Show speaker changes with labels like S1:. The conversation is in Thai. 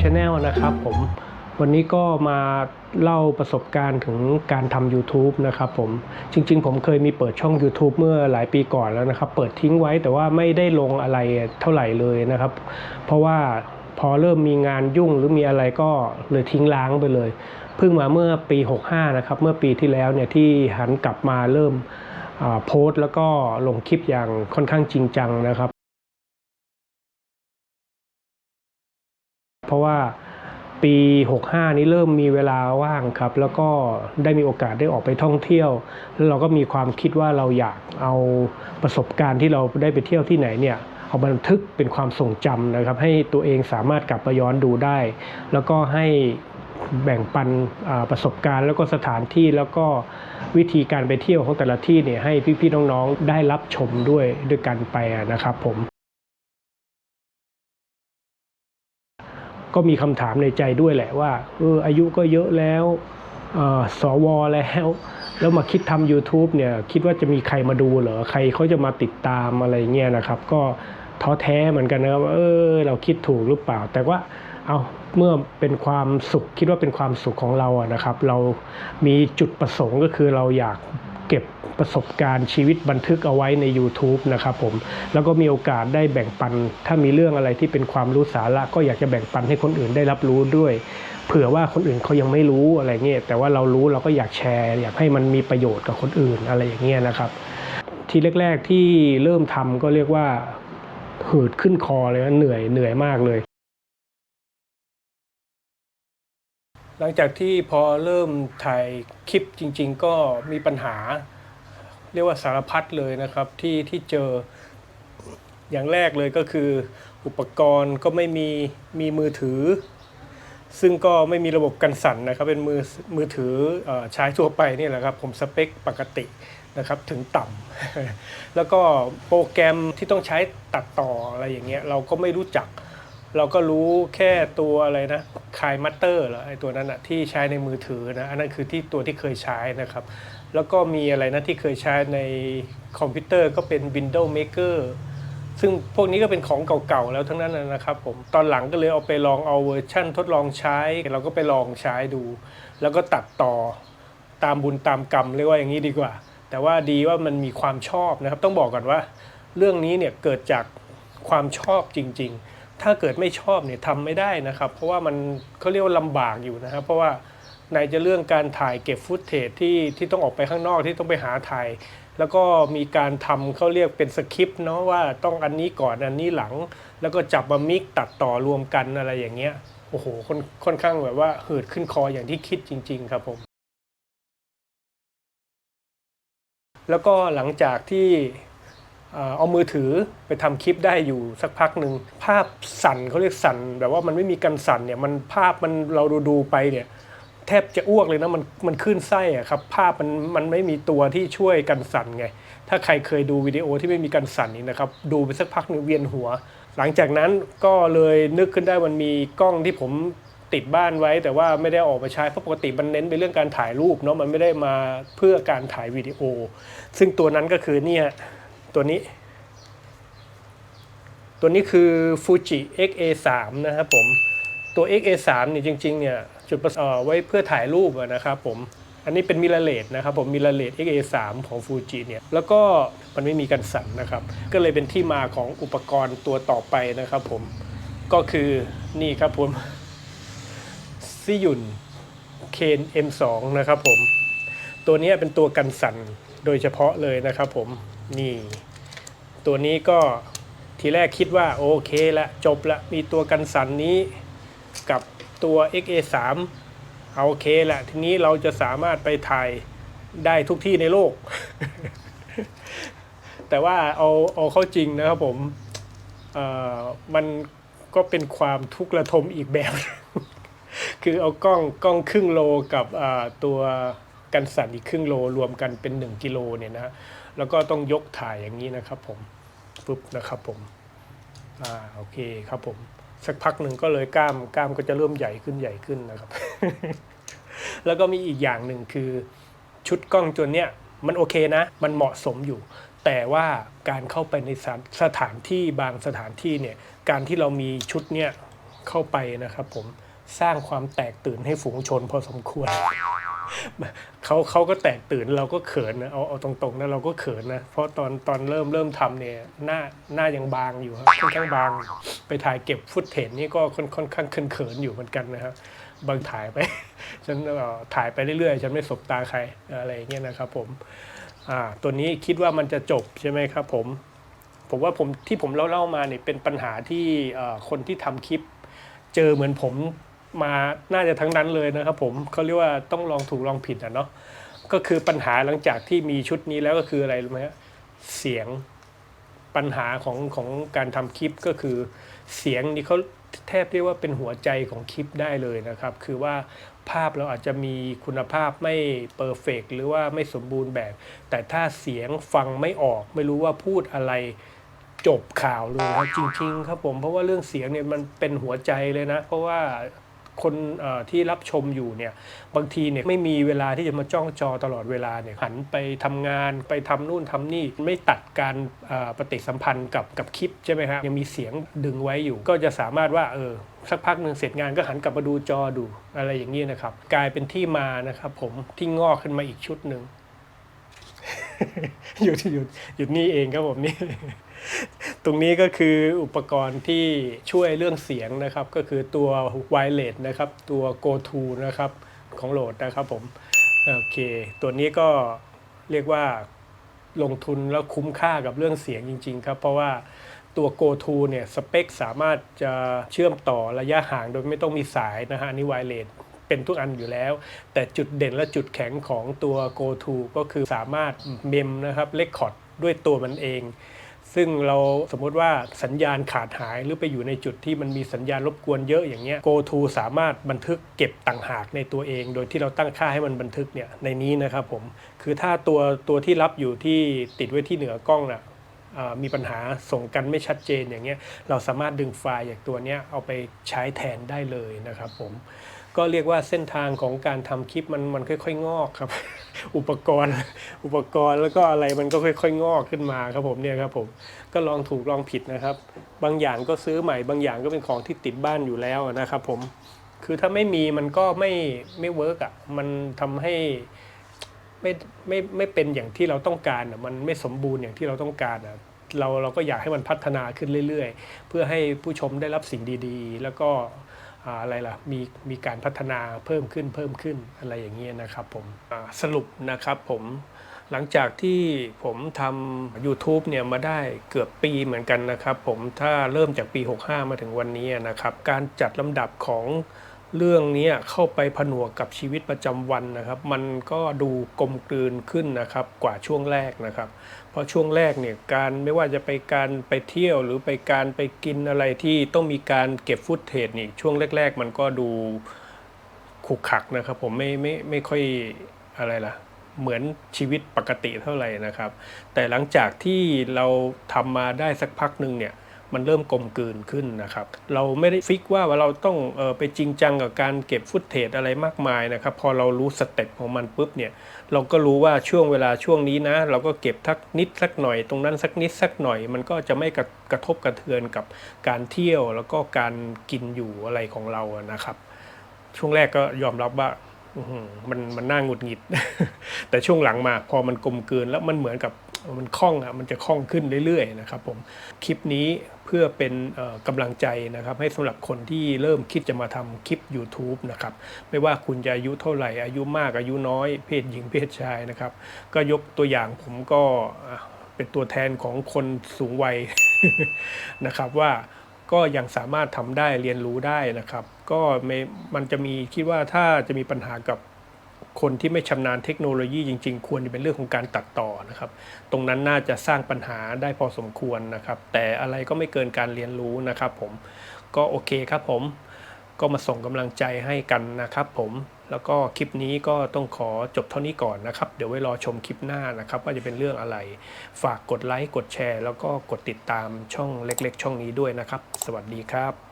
S1: Channel นะครับผมวันนี้ก็มาเล่าประสบการณ์ถึงการทำ YouTube นะครับผมจริง ๆ ผมเคยมีเปิดช่อง YouTube เมื่อหลายปีก่อนแล้วนะครับ เปิดทิ้งไว้แต่ว่าไม่ได้ลงอะไรเท่าไหร่เลยนะครับ เพราะว่าพอเริ่มมีงานยุ่งหรือมีอะไรก็เลยทิ้งล้างไปเลย เพิ่งมาเมื่อปี 65 นะครับ เมื่อปีที่แล้วเนี่ยที่หันกลับมาเริ่มโพสต์แล้วก็ลงคลิปอย่างค่อนข้างจริงจังนะครับ เพราะว่าปี 65 นี้เริ่มมีเวลาว่างครับ แล้วก็ได้มีโอกาสได้ออกไปท่องเที่ยว แล้วเราก็มีความคิดว่าเราอยากเอาประสบการณ์ที่เราได้ไปเที่ยวที่ไหนเนี่ยเอาบันทึกเป็นความทรงจำนะครับ ให้ตัวเองสามารถกลับมาย้อนดูได้ แล้วก็ให้แบ่งปันประสบการณ์ แล้วก็สถานที่แล้วก็วิธีการไปเที่ยวของแต่ละที่เนี่ยให้พี่ๆน้องๆได้รับชมด้วยด้วยกันไปนะครับผม ก็มีคำถามในใจด้วยแหละว่าเอออายุก็เยอะแล้วเอ่อสวแล้ว แล้วมาคิดทำ YouTube เนี่ยคิดว่าจะมีใครมาดูเหรอใครเขาจะมาติดตามอะไรเงี้ยนะครับ ก็ท้อแท้เหมือนกันนะครับว่าเออเราคิดถูกหรือเปล่า แต่ว่าเอาเมื่อเป็นความสุขคิดว่าเป็นความสุขของเราอะนะครับ เรามีจุดประสงค์ก็คือเราอยาก เก็บประสบการณ์ชีวิตบันทึกเอาไว้ใน YouTube นะครับผม แล้วก็มีโอกาสได้แบ่งปัน ถ้ามีเรื่องอะไรที่เป็นความรู้สาระก็อยากจะแบ่งปันให้คนอื่นได้รับรู้ด้วย เผื่อว่าคนอื่นเขายังไม่รู้อะไรเงี้ยแต่ว่าเรารู้เราก็อยากแชร์ อยากให้มันมีประโยชน์กับคนอื่นอะไรอย่างเงี้ยนะครับ ทีแรก ๆที่เริ่มทำก็เรียกว่าหืดขึ้นคอเลยเหนื่อยเหนื่อยมากเลย หลังจากที่พอเริ่มถ่ายคลิปจริง ๆ ก็มีปัญหา เรียกว่าสารพัดเลยนะครับที่ที่เจออย่างแรกเลยก็คืออุปกรณ์ก็ไม่มีมีมือถือ ซึ่งก็ไม่มีระบบกันสั่นนะครับ เป็นมือมือถืออใช้ทั่วไปนี่แหละครับ ผมสเปคปกตินะครับถึงต่ำแล้วก็โปรแกรมที่ต้องใช้ตัดต่ออะไรอย่างเงี้ยเราก็ไม่รู้จัก เราก็รู้แค่ตัวอะไรนะคายมัตเตอร์เหรอไอตัวนั้นอะที่ใช้ในมือถือนะอันนั้นคือที่ตัวที่เคยใช้นะครับ แล้วก็มีอะไรนะที่เคยใช้ในคอมพิวเตอร์ก็เป็น Windows Maker ซึ่งพวกนี้ก็เป็นของเก่าๆแล้วทั้งนั้นนะนะครับผมตอนหลังก็เลยเอาไปลองเอาเวอร์ชั่นทดลองใช้ เราก็ไปลองใช้ดู แล้วก็ตัดต่อตามบุญตามกรรมเรียกว่าอย่างนี้ดีกว่า แต่ว่าดีว่ามันมีความชอบนะครับ ต้องบอกก่อนว่า เรื่องนี้เนี่ยเกิดจากความชอบจริง ๆ ถ้าเกิดไม่ชอบเนี่ยทำไม่ได้นะครับ เพราะว่ามันเขาเรียกว่าลำบากอยู่นะครับ เพราะว่าในจะเรื่องการถ่ายเก็บฟุตเทจที่ที่ต้องออกไปข้างนอกที่ต้องไปหาถ่าย แล้วก็มีการทำเขาเรียกเป็นสคริปต์เนาะว่าต้องอันนี้ก่อนอันนี้หลัง แล้วก็จับมามิกตัดต่อรวมกันอะไรอย่างเงี้ยโอ้โหค่อนค่อนข้างแบบว่าหืดขึ้นคออย่างที่คิดจริง ๆ ครับผม แล้วก็หลังจากที่ เอามือถือไปทำคลิปได้อยู่สักพักหนึ่งภาพสั่นเขาเรียกสั่นแบบว่ามันไม่มีกันสั่นเนี่ยมันภาพมันเราดูดูไปเนี่ยแทบจะอ้วกเลยนะมันมันขึ้นไส้อะครับภาพมันมันไม่มีตัวที่ช่วยกันสั่นไง ถ้าใครเคยดูวิดีโอที่ไม่มีกันสั่นนี่นะครับดูไปสักพักหนึ่งเวียนหัว หลังจากนั้นก็เลยนึกขึ้นได้มันมีกล้องที่ผมติดบ้านไว้ แต่ว่าไม่ได้ออกมาใช้เพราะปกติมันเน้นไปเรื่องการถ่ายรูปเนาะมันไม่ได้มาเพื่อการถ่ายวิดีโอ ซึ่งตัวนั้นก็คือเนี่ย ตัวนี้ ตัวนี้คือ Fuji XA3 นะครับผม ตัว XA3 เนี่ยจริงๆเนี่ยจุดประสงค์ไว้เพื่อถ่ายรูปนะครับผมอันนี้เป็นมิราเลสนะครับผมมิราเลส XA3 ของ Fuji เนี่ยแล้วก็มันไม่มีกันสั่นนะครับ ก็เลยเป็นที่มาของอุปกรณ์ตัวต่อไปนะครับผมก็คือนี่ครับผมซิยุนเคน M2 นะครับผมตัวนี้เป็นตัวกันสั่นโดยเฉพาะเลยนะครับผมนี่ ตัวนี้ก็ทีแรกคิดว่าโอเคละจบละมีตัวกันสันนี้กับตัว XA3 เอาโอเคละทีนี้เราจะสามารถไปถ่ายได้ทุกที่ในโลก แต่ว่าเอาเอาเข้าจริงนะครับผมมันก็เป็นความทุกข์ระทมอีกแบบ คือเอากล้องกล้องครึ่งโลกับตัวกันสั่นอีกครึ่งโลรวมกันเป็น 1 กิโลเนี่ยนะ แล้วก็ต้องยกถ่ายอย่างนี้นะครับผมปุ๊บนะครับผมอ่าโอเคครับผมสักพักหนึ่งก็เลยกล้ามกล้ามก็จะเริ่มใหญ่ขึ้นใหญ่ขึ้นนะครับ แล้วก็มีอีกอย่างหนึ่งคือ ชุดกล้องตัวเนี้ยมันโอเคนะ มันเหมาะสมอยู่ แต่ว่าการเข้าไปในสถานสถานที่บางสถานที่เนี่ยการที่เรามีชุดเนี้ยเข้าไปนะครับผมสร้างความแตกตื่นให้ฝูงชนพอสมควร เขาเขาก็แตกตื่นเราก็เขินนะเอาเอาตรงๆนะเราก็เขินนะเพราะตอนตอนเริ่มเริ่มทำเนี่ยหน้าหน้ายังบางอยู่ครับค่อนข้างบาง ไปถ่ายเก็บฟุตเทจนี่ก็ค่อนค่อนข้างเขินๆอยู่เหมือนกันนะครับบางถ่ายไป ฉันถ่ายไปเรื่อยๆ ฉันไม่สบตาใครอะไรอย่างเงี้ยนะครับผมอ่าตัวนี้คิดว่ามันจะจบใช่ไหมครับผมผมว่าผมที่ผมเล่าเล่ามาเนี่ยเป็นปัญหาที่คนที่ทำคลิป เจอเหมือนผม มาน่าจะทั้งนั้นเลยนะครับผมเขาเรียกว่าต้องลองถูกลองผิดอะเนาะก็คือปัญหาหลังจากที่มีชุดนี้แล้วก็คืออะไรรู้ไหมฮะเสียงปัญหาของของการทำคลิปก็คือเสียงนี่เขาแทบเรียกว่าเป็นหัวใจของคลิปได้เลยนะครับ คือว่าภาพเราอาจจะมีคุณภาพไม่เปอร์เฟกหรือว่าไม่สมบูรณ์แบบ แต่ถ้าเสียงฟังไม่ออก ไม่รู้ว่าพูดอะไรจบข่าวเลยนะจริง ๆ ครับผมเพราะว่าเรื่องเสียงเนี่ยมันเป็นหัวใจเลยนะ เพราะว่า คนที่รับชมอยู่เนี่ยบางทีเนี่ยไม่มีเวลาที่จะมาจ้องจอตลอดเวลาเนี่ยหันไปทำงานไปทำนู่นทำนี่ไม่ตัดการปฏิสัมพันธ์กับกับคลิปใช่ไหมครับยังมีเสียงดึงไว้อยู่ ก็จะสามารถว่าเออสักพักหนึ่งเสร็จงานก็หันกลับมาดูจอดูอะไรอย่างนี้นะครับ กลายเป็นที่มานะครับผมที่งอกขึ้นมาอีกชุดหนึ่งอยู่ที่อยู่อยู่นี่เองครับผมนี่ รงนี้ก็คืออุปกรณ์ที่ช่วยเรื่องเสียงนะครับ ก็คือตัว wireless นะครับ ตัว go to นะครับของโหลดนะครับผมโอเค ตัวนี้ก็เรียกว่าลงทุนแล้วคุ้มค่ากับเรื่องเสียงจริง ๆ ครับ เพราะว่าตัว go to เนี่ยสเปคสามารถจะเชื่อมต่อระยะห่างโดยไม่ต้องมีสายนะฮะอันนี่ wireless เป็นทุกอันอยู่แล้ว แต่จุดเด่นและจุดแข็งของตัว go to ก็คือสามารถเมมนะครับเลคคอร์ดด้วยตัวมันเอง ซึ่งเราสมมติว่าสัญญาณขาดหายหรือไปอยู่ในจุดที่มันมีสัญญาณรบกวนเยอะอย่างเงี้ย Go to สามารถบันทึกเก็บต่างหากในตัวเอง โดยที่เราตั้งค่าให้มันบันทึกเนี่ยในนี้นะครับผมคือถ้าตัวตัวที่รับอยู่ที่ติดไว้ที่เหนือกล้องน่ะอ่ามีปัญหาส่งกันไม่ชัดเจนอย่างเงี้ยเราสามารถดึงไฟล์จากตัวเนี้ยเอาไปใช้แทนได้เลยนะครับผม ก็เรียกว่าเส้นทางของการทำคลิปมันมันค่อย ๆ งอกครับ อุปกรณ์ อุปกรณ์แล้วก็อะไรมันก็ค่อย ๆ งอกขึ้นมาครับผมเนี่ยครับผมก็ลองถูกลองผิดนะครับ บางอย่างก็ซื้อใหม่บางอย่างก็เป็นของที่ติดบ้านอยู่แล้วนะครับผมคือถ้าไม่มีมันก็ไม่ไม่เวิร์กอะมันทำให้ไม่ไม่ไม่เป็นอย่างที่เราต้องการอะมันไม่สมบูรณ์อย่างที่เราต้องการอะเราเราก็อยากให้มันพัฒนาขึ้นเรื่อย ๆ เพื่อให้ผู้ชมได้รับสิ่งดีๆ แล้วก็ อะไรล่ะมีมีการพัฒนาเพิ่มขึ้นเพิ่มขึ้นอะไรอย่างเงี้ยนะครับผมสรุปนะครับผมหลังจากที่ผมทำ YouTube เนี่ยมาได้เกือบปีเหมือนกันนะครับ ผมถ้าเริ่มจากปี 65 มาถึงวันนี้นะครับ การจัดลำดับของ เรื่องนี้เข้าไปผนวกกับชีวิตประจำวันนะครับ มันก็ดูกลมกลืนขึ้นนะครับกว่าช่วงแรกนะครับ เพราะช่วงแรกเนี่ยการไม่ว่าจะไปการไปเที่ยวหรือไปการไปกินอะไรที่ต้องมีการเก็บฟุตเทจนี่ช่วงแรก ๆ มันก็ดูขุกขักนะครับ ผมไม่ไม่ไม่ค่อยอะไรล่ะเหมือนชีวิตปกติเท่าไหร่นะครับ แต่หลังจากที่เราทำมาได้สักพักหนึ่งเนี่ย มันเริ่มกลมกลืนขึ้นนะครับ เราไม่ได้ฟิกว่าว่าเราต้องเออไปจริงจังกับการเก็บฟุตเทจอะไรมากมายนะครับ พอเรารู้สเต็ปของมันปุ๊บเนี่ย เราก็รู้ว่าช่วงเวลาช่วงนี้นะ เราก็เก็บทักนิดสักหน่อย ตรงนั้นสักนิดสักหน่อย มันก็จะไม่กระกระทบกระเทือนกับการเที่ยวแล้วก็การกินอยู่อะไรของเรานะครับ ช่วงแรกก็ยอมรับว่ามันมันน่าหงุดหงิด แต่ช่วงหลังมาพอมันกลมกลืนแล้วมันเหมือนกับ มันคล่องอะมันจะคล่องขึ้นเรื่อยๆนะครับผมคลิปนี้เพื่อเป็นกำลังใจนะครับ ให้สำหรับคนที่เริ่มคิดจะมาทำคลิป YouTube นะครับไม่ว่าคุณจะอายุเท่าไหร่ อายุมากอายุน้อย เพศหญิงเพศชายนะครับ ก็ยกตัวอย่างผมก็เป็นตัวแทนของคนสูงวัยนะครับว่าก็ยังสามารถทำได้เรียนรู้ได้นะครับ ก็มันจะมีคิดว่าถ้าจะมีปัญหากับ คนที่ไม่ชำนาญเทคโนโลยีจริง ๆ ควรจะเป็นเรื่องของการตัดต่อนะครับ ตรงนั้นน่าจะสร้างปัญหาได้พอสมควรนะครับ แต่อะไรก็ไม่เกินการเรียนรู้นะครับ ผมก็โอเคครับผม ก็มาส่งกำลังใจให้กันนะครับ ผมแล้วก็คลิปนี้ก็ต้องขอจบเท่านี้ก่อนนะครับ เดี๋ยวไว้รอชมคลิปหน้านะครับ ว่าจะเป็นเรื่องอะไร ฝากกดไลค์กดแชร์ แล้วก็กดติดตามช่องเล็ก ๆ ช่องนี้ด้วยนะครับ สวัสดีครับ